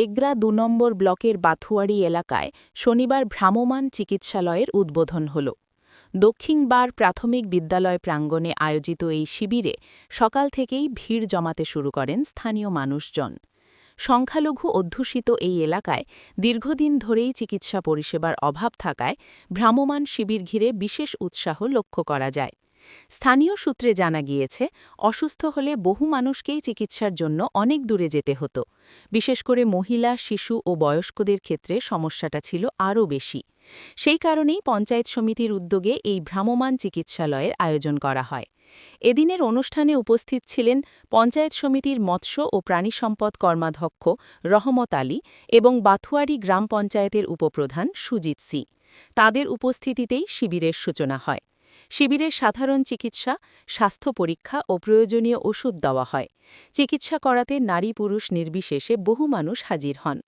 এগ্রা দু নম্বর ব্লকের বাথুয়ারি এলাকায় শনিবার ভ্রাম্যমাণ চিকিৎসালয়ের উদ্বোধন হল। দক্ষিণবার প্রাথমিক বিদ্যালয় প্রাঙ্গণে আয়োজিত এই শিবিরে সকাল থেকেই ভিড় জমাতে শুরু করেন স্থানীয় মানুষজন। সংখ্যালঘু অধ্যুষিত এই এলাকায় দীর্ঘদিন ধরেই চিকিৎসা পরিষেবার অভাব থাকায় ভ্রাম্যমাণ শিবির ঘিরে বিশেষ উৎসাহ লক্ষ্য করা যায়। স্থানীয় সূত্রে জানা গিয়েছে, অসুস্থ হলে বহু মানুষকেই চিকিৎসার জন্য অনেক দূরে যেতে হতো। বিশেষ করে মহিলা, শিশু ও বয়স্কদের ক্ষেত্রে সমস্যাটা ছিল আরও বেশি। সেই কারণেই পঞ্চায়েত সমিতির উদ্যোগে এই ভ্রাম্যমাণ চিকিৎসালয়ের আয়োজন করা হয়। এদিনের অনুষ্ঠানে উপস্থিত ছিলেন পঞ্চায়েত সমিতির মৎস্য ও প্রাণী সম্পদ কর্মাধ্যক্ষ রহমত আলী এবং বাথুয়ারি গ্রাম পঞ্চায়েতের উপপ্রধান সুজিত সি। তাদের উপস্থিতিতেই শিবিরের সূচনা হয়। শিবিরে সাধারণ চিকিৎসা, স্বাস্থ্য পরীক্ষা ও প্রয়োজনীয় ওষুধ দেওয়া হয়। চিকিৎসা করাতে নারী পুরুষ নির্বিশেষে বহু মানুষ হাজির হন।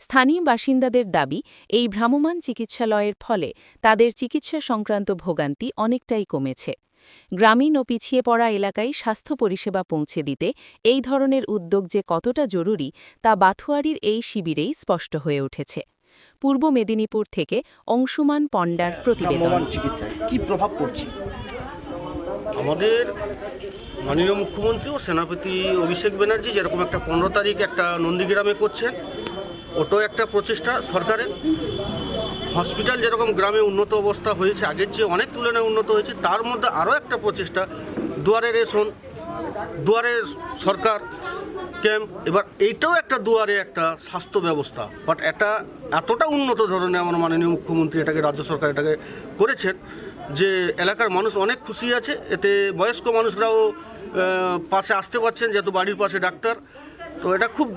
স্থানীয় বাসিন্দাদের দাবি, এই ভ্রাম্যমাণ চিকিৎসালয়ের ফলে তাদের চিকিৎসা সংক্রান্ত ভোগান্তি অনেকটাই কমেছে। গ্রামীণ ও পিছিয়ে পড়া এলাকায় স্বাস্থ্য পরিষেবা পৌঁছে দিতে এই ধরনের উদ্যোগ যে কতটা জরুরি, তা বাথুয়ারির এই শিবিরেই স্পষ্ট হয়ে উঠেছে। পূর্ব মেদিনীপুর থেকে অংশুমান পণ্ডার প্রতিবেদন। ভ্রাম্যমাণ চিকিৎসায় কি প্রভাব পড়ছে? আমাদের মাননীয় মুখ্যমন্ত্রী ও সেনাপতি অভিষেক ব্যানার্জি যেরকম একটা পনেরো তারিখ একটা নন্দীগ্রামে করছেন ওটাও একটা প্রচেষ্টা সরকারের। হসপিটাল যেরকম গ্রামে উন্নত অবস্থা হয়েছে আগের চেয়ে অনেক তুলনায় উন্নত হয়েছে তার মধ্যে আরও একটা প্রচেষ্টা দুয়ারে রেশন দুয়ারে সরকার ক্যাম্প। এবার এইটাও একটা দুয়ারে একটা স্বাস্থ্য ব্যবস্থা বাট এটা এতটা উন্নত ধরনের আমার মাননীয় মুখ্যমন্ত্রী এটাকে, রাজ্য সরকার এটাকে করেছেন যে এলাকার মানুষ অনেক খুশি আছে। এতে বয়স্ক মানুষরাও পাশে আসতে পারছেন, যেহেতু বাড়ির পাশে ডাক্তার। তো এটা খুব,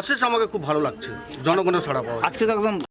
অশেষ আমাকে খুব ভালো লাগছে, জনগণের সাড়া পাওয়া। আজকে একদম